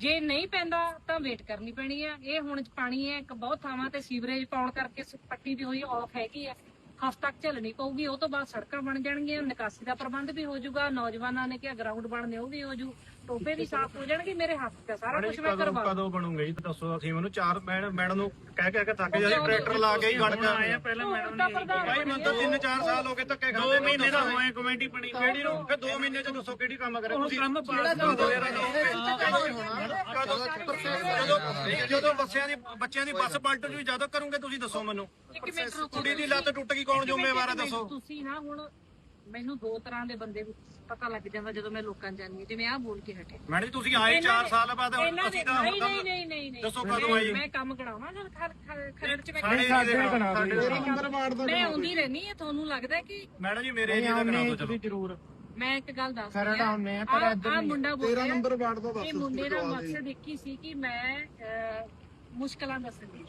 ਜੇ ਨਹੀਂ ਪੈਂਦਾ ਤਾਂ ਵੇਟ ਕਰਨੀ ਪੈਣੀ ਆ। ਇਹ ਹੁਣ ਪਾਣੀ ਹੈ ਇੱਕ ਬਹੁਤ ਥਾਵਾਂ ਤੇ ਸੀਵਰੇਜ ਪਾਉਣ ਕਰਕੇ ਪੱਟੀ ਵੀ ਹੋਈ ਆਫ ਹੈਗੀ ਆ। ਹਫ਼ਤਾ ਤੱਕ ਝੱਲਣੀ ਪਊਗੀ ਉਹ ਤੋਂ ਬਾਅਦ ਸੜਕਾਂ ਬਣ ਜਾਣਗੀਆਂ ਨਿਕਾਸੀ ਦਾ ਪ੍ਰਬੰਧ ਵੀ ਹੋ ਜਾਊਗਾ ਨੌਜਵਾਨਾਂ ਨੇ ਕਿਹਾ ਗਰਾਊਂਡ ਬਣਨੇ ਉਹ ਵੀ ਹੋ ਜੂ ਟੋਪੇ ਵੀ ਸਾਫ਼ ਹੋ ਜਾਣਗੇ ਮੇਰੇ ਹੱਥ ਤੇ ਸਾਰਾ ਮੈਡਮ ਕੁਝ ਮੈਂ ਕਰਵਾ ਕਦੋਂ ਬਣੂਗਾ ਜੀ ਦੱਸੋ ਅਸੀਂ ਮੈਨੂੰ। ਚਾਰ ਮੈਡਮ ਮੈਡਮ ਨੂੰ ਕਹਿ ਕਹਿ ਕੇ ਥੱਕ ਜਾ ਟਰੈਕਟਰ ਲਾ ਕੇ ਹੀ ਗੜਕਾ ਆਏ ਆ ਪਹਿਲਾਂ ਹੁਣ ਤਾਂ ਪ੍ਰਧਾਨ ਭਾਈ ਮੈਨੂੰ ਤਾਂ 3-4 ਸਾਲ ਹੋ ਗਏ ਧੱਕੇ ਖਾਂਦੇ 2 ਮਹੀਨੇ ਦਾ ਹੋਏ ਕਮੇਟੀ ਬਣੀ ਕਿਹੜੀ ਨੂੰ? ਫਿਰ 2 ਮਹੀਨੇ ਚ ਦੱਸੋ ਕਿਹੜੀ ਕੰਮ ਕਰੇ। ਤੁਸੀਂ ਕੰਮ ਜਦੋਂ ਜਦੋਂ ਬੱਸਿਆਂ ਦੀ ਬੱਚਿਆਂ ਦੀ ਬੱਸ ਪਲਟ ਜੂ ਜਦੋਂ ਕਰੋਗੇ ਤੁਸੀਂ ਦੱਸੋ ਮੈਨੂੰ। ਇੱਕ ਮਿੰਟ ਰੁਕੋ ਕੁੜੀ ਦੀ ਲੱਤ ਟੁੱਟ ਗਈ ਕੌਣ ਜ਼ਿੰਮੇਵਾਰ ਹੈ ਦੱਸੋ। ਤੁਸੀਂ ਨਾ ਹੁਣ ਮੈਨੂੰ ਦੋ ਤਰ੍ਹਾਂ ਦੇ ਬੰਦੇ ਪਤਾ ਲੱਗ ਜਾਂਦਾ ਜਦੋਂ ਮੈਂ ਲੋਕਾਂ ਚ ਜਾਂਦੀ ਹਾਂ। ਜਿਵੇਂ ਆਹ ਬੋਲ ਕੇ ਹਟੇ। ਮੈਡਮ ਜੀ ਤੁਸੀਂ ਆਏ 4 ਸਾਲ ਬਾਅਦ ਇਹਨਾਂ ਦੇ ਅਸੀਂ ਤਾਂ ਨਹੀਂ ਨਹੀਂ ਨਹੀਂ ਨਹੀਂ ਨਹੀਂ। ਦੱਸੋ ਕਦੋਂ ਆਈ? ਮੈਂ ਕੰਮ ਕਰਾਵਾਂ ਜਦ ਖਰੜ ਚ ਮੈਂ ਸਾਡੇ ਏਰੀਆ ਦੇ ਤੇਰਾ ਨੰਬਰ ਵਾਰਡ ਦਾ ਮੈਂ ਆਉਂਦੀ ਰਹਿਣੀ ਹੈ ਤੁਹਾਨੂੰ ਲੱਗਦਾ ਕਿ ਮੈਡਮ ਜੀ ਮੇਰੇ ਏਰੀਆ ਦਾ ਕਰਾ ਦਿਓ ਚਲੋ। ਜ਼ਰੂਰ। ਮੈਂ ਇੱਕ ਗੱਲ ਦੱਸ ਖਰੜ ਆਉਂਦੇ ਆ, ਪਰ ਇੱਧਰ ਆ ਮੁੰਡਾ ਬੋਲ ਤੇਰਾ ਰਿਹਾ ਨੰਬਰ ਵਾਰਡ ਦਾ ਦੱਸ ਇਹ ਮੁੰਡੇ ਦਾ ਮਕਸਦ ਇੱਕ ਹੀ ਸੀ ਕਿ ਮੈਂ ਅਹ, ਮੁਸ਼ਕਲਾਂ ਦੱਸਣੀ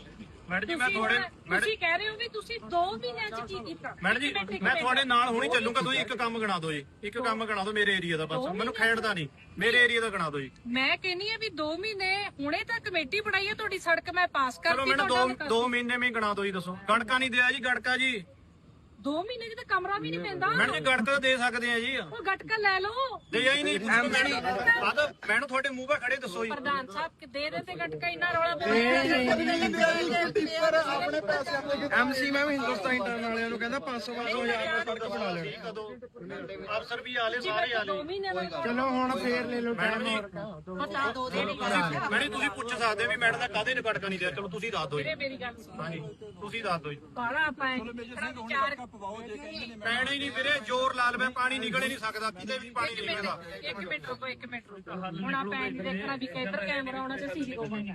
ਮੈਡਮ ਜੀ ਮੈਂ ਤੁਸੀਂ ਤੁਹਾਡੇ ਹੁਣ- ਤੁਸੀਂ ਕਹਿ ਰਹੇ ਹੋ ਵੀ ਤੁਸੀਂ 2 ਮਹੀਨਿਆਂ ਚ ਕੀ ਕੀਤਾ? ਮੈਡਮ ਜੀ ਇੱਕ ਮਿੰਟ, ਇੱਕ ਮੈਂ ਮਿੰਟ। ਤੁਹਾਡੇ ਨਾਲ ਹੁਣੀ ਚੱਲੂਗਾ ਤੁਸੀਂ ਇੱਕ ਕੰਮ ਗਣਾ ਦਿਓ ਜੀ। ਇੱਕ ਕੰਮ ਗਣਾ ਦਿਓ ਮੇਰੇ ਏਰੀਆ ਦਾ ਬਸ। ਮੈਨੂੰ ਖੇਡਦਾ ਨਹੀਂ। ਮੇਰੇ ਏਰੀਆ ਦਾ ਗਣਾ ਦਿਓ ਜੀ। ਮੈਂ ਕਹਿੰਨੀ ਆ ਵੀ 2 ਮਹੀਨੇ ਹੁਣੇ ਤਾਂ ਕਮੇਟੀ ਬਣਾਈ ਹੈ ਤੁਹਾਡੀ ਸੜਕ ਮੈਂ ਪਾਸ ਚਲੋ ਕਰਤੀ ਮੈਨੂੰ ਤੁਹਾਡਾ ਦੋ ਦੋ ਮਹੀਨੇ ਵਿੱਚ ਗਣਾ ਦਿਓ ਜੀ ਦੱਸੋ। ਗੜਕਾ ਨਹੀਂ ਦਿਆ ਜੀ ਗੜਕਾ ਜੀ। 2 ਮਹੀਨੇ ਚ ਤਾਂ ਕਮਰਾ ਵੀ ਨਹੀਂ ਪੈਂਦਾ ਮੈਡਮ ਜੀ ਗੜਕਾ ਤਾਂ ਦੇ ਸਕਦੇ ਆ ਜੀ। ਉਹ ਗਟਕਾ ਲੈ ਲਓ। ਦੇ ਹੀ ਨਹੀਂ। ਮੈਡਮ ਮੈਨੂੰ ਤੁਹਾਡੇ ਮੂੰਹ 'ਤੇ ਖੜੇ ਦੱਸੋ ਜੀ। ਪ੍ਰਧਾਨ ਸਾਹਿਬ ਕਿ ਦੇ ਦੇ ਤੇ ਗਟਕਾ ਇੰਨਾ ਰੌਲਾ ਆਪਣੇ ਪੈਸੇ ਆਪਣੇ ਐਮਸੀ ਮੈਂ ਵੀ ਹਿੰਦੁਸਤਾਨ ਇੰਟਰਨ ਵਾਲਿਆਂ ਨੂੰ ਕਹਿੰਦਾ 500 500 ਹਜ਼ਾਰ ਦਾ ਸੜਕ ਬਣਾ ਲੈਣ ਕਦੋਂ ਅਫਸਰ ਵੀ ਆਲੇ ਸਾਰੇ ਆਲੇ। 2 ਮਹੀਨੇ ਦਾ ਚਲੋ ਹੁਣ ਫੇਰ ਲੈ ਲਓ ਮੈਡਮ ਜੀ ਪਤਾ ਦੋ ਦੇ ਮੈਡਮ ਤੁਸੀਂ ਪੁੱਛ ਸਕਦੇ ਵੀ ਮੈਡਮ ਦਾ ਕਾਹਦੇ ਨੇ ਗੜਕਾ ਨਹੀਂ ਦਿਆ ਚਲੋ ਤੁਸੀਂ ਦੱਸ ਦਿਓ ਜੀ। ਮੇਰੀ ਗੱਲ ਸੁਣ। ਹਾਂਜੀ ਤੁਸੀਂ ਦੱਸ ਦਿਓ ਜੀ। ਬਾਲਾ ਆਪਾਂ ਚਾਰ ਪੈਣਾ ਹੀ ਨਹੀਂ ਵੀਰੇ ਜ਼ੋਰ ਲਾ ਲਵੇ ਪਾਣੀ ਨਿਕਲ ਹੀ ਨਹੀਂ ਸਕਦਾ ਕਿਤੇ ਵੀ ਪਾਣੀ ਨਹੀਂ ਨਿਕਲਦਾ। ਇੱਕ ਮਿੰਟ ਰੁਕੋ ਇੱਕ ਮਿੰਟ ਰੁਕੋ। ਹੁਣ ਆਪਾਂ ਇਹ ਨੀ ਦੇਖਣਾ ਵੀ ਕਿੱਧਰ ਕੈਮਰਾ ਆਉਣਾ ਤੇ ਸੀਸੀ ਹੋਵਾਂਗਾ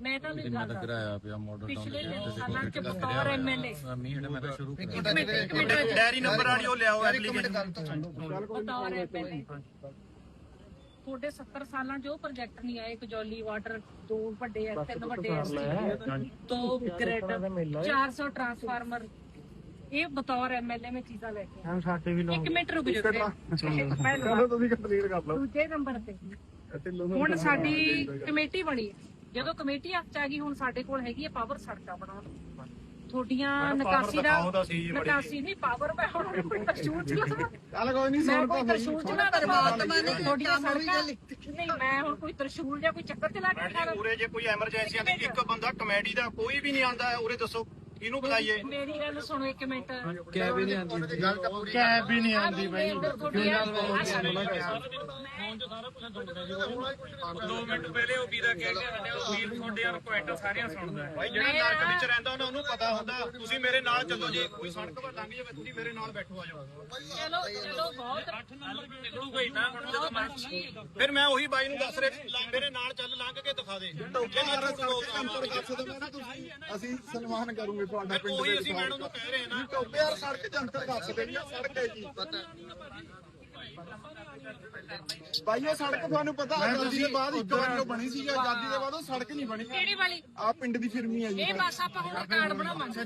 ਮੈਂ ਤਾਂ ਨਹੀਂ ਗੱਲ ਕਰਾਇਆ ਪਿਆ ਮਾਡਲ ਪਿਛਲੇ ਤਿੰਨ ਸਾਲਾਂ ਚ ਬਤੌਰ ਐਮਐਲਏ ਮੀਂਹ ਮੈਂ ਤਾਂ ਸ਼ੁਰੂ ਇੱਕ ਮਿੰਟ ਇੱਕ ਮਿੰਟ ਡੈਰੀ ਨੰਬਰ ਵਾਲੀ ਉਹ ਲਿਆਓ ਐਪਲੀਕੇਸ਼ਨ। ਬਤੌਰ ਐਮਐਲਏ ਤੁਹਾਡੇ 70 ਸਾਲਾਂ 'ਚ ਉਹ ਪ੍ਰੋਜੈਕਟ ਨਹੀਂ ਆਏ ਕਜੌਲੀ ਵਾਟਰ ਦੋ ਵੱਡੇ ਐ ਤਿੰਨ ਵੱਡੇ ਐ ਦੋ ਗ੍ਰਿਡ 400 ਟਰਾਂਸਫਾਰਮਰ ਇਹ ਬਤੌਰ ਐਮਐਲਏ ਮੈਂ ਚੀਜ਼ਾਂ ਲੈ ਕੇ ਆਈ। ਹਮ ਸਾਡੇ ਵੀ ਇੱਕ ਮਿੰਟ ਰੁਕ ਜਾਓ ਪਹਿਲਾਂ ਚਲੋ ਤੁਸੀਂ ਕੰਪਲੀਟ ਕਰ ਲਓ। ਦੂਜੇ ਨੰਬਰ ਤੇ। ਹੁਣ ਸਾਡੀ ਕਮੇਟੀ ਬਣੀ ਹੈ। ਜਦੋਂ ਕਮੇਟੀ ਹੱਥ 'ਚ ਆ ਗਈ ਹੁਣ ਸਾਡੇ ਕੋਲ ਹੈਗੀ ਹੈ ਪਾਵਰ ਸੜਕਾਂ ਬਣਾਉਣ। ਨੂੰ। ਤੁਹਾਡੀਆਂ ਮੈਡਮ, ਨਿਕਾਸੀ power ਦਾ ਦਿਖਾਓ ਤਾਂ ਸਹੀ ਜੀ ਬੜੀ। ਨਿਕਾਸੀ ਨਹੀਂ ਪਾਵਰ ਮੈਂ ਹੁਣ ਕੋਈ ਤਰਸ਼ੂਲ ਚਲਾ ਚੱਲ ਕੋਈ ਨਹੀਂ ਮੈਂ ਕੋਈ ਤਰਸ਼ੂਲ ਚਲਾ ਪਰਮਾਤਮਾ ਨੇ ਤੁਹਾਡੀਆਂ ਸੜਕਾਂ ਨਹੀਂ ਮੈਂ ਹੁਣ ਕੋਈ ਤਰਸ਼ੂਲ ਜਾਂ ਕੋਈ ਚੱਕਰ ਚਲਾ ਕੇ ਖਾ ਮੈਡਮ ਉਰੇ ਜੇ ਕੋਈ ਐਮਰਜੈਂਸੀ ਆਂਦੀ ਇੱਕ ਬੰਦਾ ਕਮੇਡੀ ਦਾ ਕੋਈ ਵੀ ਨਹੀਂ ਆਂਦਾ ਉਰੇ ਦੱਸੋ। ਕਿਹਨੂੰ ਬੁਲਾਈਏ? ਮੇਰੀ ਗੱਲ ਸੁਣੋ ਇੱਕ ਮਿੰਟ। ਕੈਬ ਨਹੀਂ ਆਉਂਦੀ ਕੈਬ ਵੀ ਨਹੀਂ ਆਉਂਦੀ ਬਾਈ। ਦੋ ਮਿੰਟ ਪਹਿਲੇ ਉਹ ਵੀਰਾ ਕਹਿ ਕੇ ਹਟਿਆ ਉਹ ਵੀਰ ਤੁਹਾਡੇ ਯਾਰ ਕੁਐਂਟ ਸਾਰਿਆਂ ਸੁਣਦਾ ਹੈ। ਭਾਈ ਜਿਹੜਾ ਨਰਕ ਵਿੱਚ ਰਹਿੰਦਾ ਉਹਨਾਂ ਨੂੰ ਪਤਾ ਹੁੰਦਾ ਤੁਸੀਂ ਮੇਰੇ ਨਾਲ ਚੱਲੋ ਜੇ। ਕੋਈ ਸੜਕ 'ਤੇ ਲੰਘ ਜਾਵੇ ਤੁਸੀਂ ਮੇਰੇ ਨਾਲ ਬੈਠੋ ਆ ਜਾਓ। ਚਲੋ ਚਲੋ ਬਹੁਤ ਨਿਕਲੂਗਾ ਹੀ ਨਾ ਫਿਰ ਮੈਂ ਉਹੀ ਬਾਈ ਨੂੰ ਦੱਸ ਰਿਹਾ ਮੇਰੇ ਦਿਖਾ ਦੇ। ਕਰ ਸਕਦੇ ਨਾ ਤੁਸੀਂ ਅਸੀਂ ਸਨਮਾਨ ਕਰੂਗੇ ਤੁਹਾਡਾ ਪਿੰਡ ਉਹੀ ਦੇ ਅਸੀਂ ਮੈਡਮ ਨੂੰ ਕਹਿ ਰਹੇ ਹਾਂ ਨਾ। ਟੋਪੇ ਯਾਰ ਸੜਕ ਜੰਤਰ ਕਰ ਸਕਦੇ ਨਹੀਂ ਸੜਕ ਹੈ ਜੀ। ਭਾਈ ਉਹ ਸੜਕ ਤੁਹਾਨੂੰ ਪਤਾ ਆਜ਼ਾਦੀ ਦੇ ਬਾਅਦ ਇੱਕ ਵਾਰ ਜੋ ਬਣੀ ਸੀ ਆਜ਼ਾਦੀ ਦੇ ਬਾਅਦ ਉਹ ਸੜਕ ਨਹੀਂ ਬਣੀ। ਕਿਹੜੀ ਵਾਲੀ? ਆ ਪਿੰਡ ਦੀ ਫਿਰਮੀ ਹੈ ਜੀ। ਇਹ ਬਸ ਆਪਾਂ ਹੁਣ ਕਾਰਡ ਬਣਾਵਾਂਗੇ।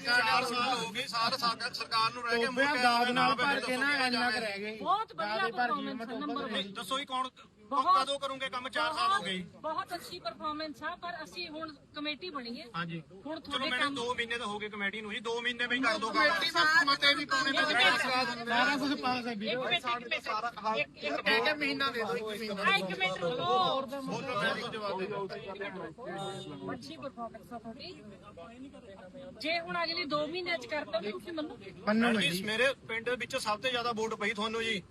ਚਾਰ ਸਾਲ ਹੋ ਗਏ ਸਾਰ ਸਾਡਾ ਸਰਕਾਰ ਨੂੰ ਰਹਿ ਕੇ ਮੁੜ ਕੇ ਦਾਦ ਨਾਲ ਭਰ ਕੇ ਨਾ ਇੰਨਾ ਕੁ ਰਹਿ ਗਏ। ਬਹੁਤ ਵਧੀਆ ਪਰਫਾਰਮੈਂਸ ਨੰਬਰ ਦੱਸੋ ਹੀ ਕੌਣ ਬਹੁਤ- ਕਦੋਂ ਕਰੋਗੇ ਕੰਮ? 4 ਸਾਲ ਹੋ ਗਏ। ਬਹੁਤ ਅੱਛੀ ਪਰਫਾਰਮੈਂਸ ਆ ਪਰ ਅਸੀਂ ਹੁਣ ਕਮੇਟੀ ਬਣੀ ਹੈ। ਹਾਂਜੀ। ਹੁਣ ਚਲੋ ਤੁਹਾਡੇ ਮੈਨੂੰ ਕੰਮ 2 ਮਹੀਨੇ ਤਾਂ ਹੋ ਗਏ ਕਮੇਟੀ ਨੂੰ ਜੀ 2 ਮਹੀਨੇ ਵਿੱਚ ਕਰ ਦੋ ਕਮੇਟੀ ਦਾ ਮਤੇ ਵੀ ਪਾਉਣੇ ਸਾਰਾ ਕੁਝ ਪਾਸ ਹੈ ਵੀਰੇ ਇੱਕ ਕਹਿ ਕੇ ਮਹੀਨਾ ਦੇ ਦੋ ਇੱਕ ਮਹੀਨਾ। ਆ ਇੱਕ ਮਿੰਟ ਰੁਕੋ। ਜਵਾਬ ਦੇ ਅੱਛੀ ਪਰਫਾਰਮੈਂਸ ਆ ਤੁਹਾਡੀ। ਜੇ ਹੁਣ ਅਗਲੀ 2 ਮਹੀਨਿਆਂ ਚ ਕਰਤਾ ਤਾਂ ਤੁਸੀਂ ਮੰਨੋਗੇ ਮੰਨੋ ਜੀ ਮੇਰੇ ਪਿੰਡ ਵਿੱਚ ਸਭ ਤੋਂ ਜ਼ਿਆਦਾ ਵੋਟ ਪਈ ਤੁਹਾਨੂੰ ਜੀ।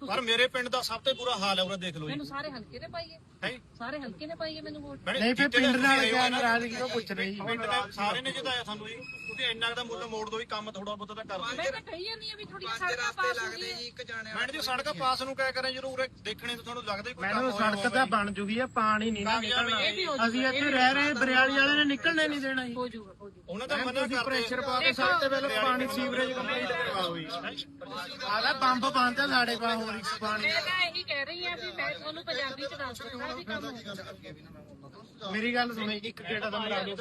ਪਰ ਮੇਰੇ ਪਿੰਡ ਦਾ ਸਭ ਤੋਂ ਬੁਰਾ ਹਾਲ ਹੈ ਉਹ ਦੇਖ ਲਓ ਜੀ। ਮੈਨੂੰ ਸਾਰੇ ਹਲਕੇ ਨੇ ਪਾਈਏ? ਹੈ ਸਾਰੇ ਹਲਕੇ ਨੇ ਪਾਈਏ ਮੈਨੂੰ ਵੋਟ? ਮੈਡਮ, ਨਹੀਂ ਫਿਰ ਜਿੱਤੇ ਪਿੰਡ ਨਾਲ ਤੁਸੀਂ ਕਿਆ ਆਏ ਹੋ ਨਾ, ਨਾਰਾਜ਼ਗੀ ਉਹ ਪੁੱਛ ਰਹੀ ਪਿੰਡ ਦੇ ਸਾਰੇ ਨੇ ਜਿਤਾਇਆ ਸਾਨੂੰ ਜੀ। ਉਹਦੇ ਇੰਨਾ ਕੁ ਦਾ ਮੁੱਲ ਮੋੜ ਦੋ ਵੀ ਕੰਮ ਥੋੜਾ ਬਹੁਤਾ ਤਾਂ ਕਰ ਦਿਓ ਮੈਂ ਤਾਂ ਕਹੀ ਜਾਂਦੀ ਆ ਵੀ ਥੋੜੀਆਂ ਸੜਕਾਂ ਪਾਸ ਹੋ ਗਈਆਂ ਇੱਕ ਜਾਣੇ ਮੈਡਮ ਜੀ ਸੜਕ ਪਾਸ ਨੂੰ ਕਹਿ ਕਰੇ ਜਦੋਂ ਉਰੇ ਦੇਖਣੇ ਤਾਂ ਤੁਹਾਨੂੰ ਲੱਗਦਾ ਹੀ ਕੋਈ ਕੰਮ ਮੈਨੂੰ ਹੋਇਆ ਸੜਕ ਤਾਂ ਬਣ ਜੂਗੀ ਆ ਪਾਣੀ ਨਹੀਂ ਨਾ ਨਿਕਲਣਾ। ਇਹ ਵੀ ਹੋ ਅਸੀਂ ਜਾਊਗਾ, ਇੱਥੇ ਰਹਿ ਰਹੇ ਬਰਿਆਲੀ ਵਾਲੇ ਨੇ ਨਿਕਲਣੇ ਨਹੀਂ ਦੇਣਾ ਜੀ। ਹੋ ਜਾਊਗਾ ਹੋ ਜਾਊਗਾ ਉਹਨਾਂ ਦਾ ਮਨਾ ਕਰਦੇ ਪ੍ਰੈਸ਼ਰ ਪਾ ਕੇ ਸਭ ਤੋਂ ਪਹਿਲਾਂ ਪਾਣੀ ਸੀਵਰੇਜ ਕੰਪਲੀਟ ਕਰਵਾਓ ਜੀ ਆਦਾ ਪੰਪ ਬੰਦ ਸਾਡੇ ਕੋਲ ਹੋਰ ਇੱਕ ਪਾਣੀ ਮੈਂ ਤਾਂ ਇਹੀ ਕਹਿ ਰਹੀ ਆ ਵੀ ਮੈਂ ਤੁਹਾਨੂੰ ਪੰਜਾਬੀ ਚ ਦੱਸ ਦਿੱਤਾ ਵੀ ਕੰਮ ਹੋਊਗਾ ਮੇਰੀ ਗੱਲ ਸੁਣੋ ਇੱਕ ਗੇੜਾ ਦਾ ਮਰਾ ਦਿਓ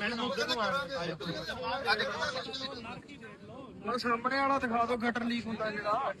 ਮੈਨੂੰ ਉਧਰ ਨੂੰ ਆ ਹੁਣ ਸਾਹਮਣੇ ਵਾਲਾ ਦਿਖਾ ਦਿਓ ਗਟਰ ਲੀਕ ਹੁੰਦਾ ਜਿਹੜਾ।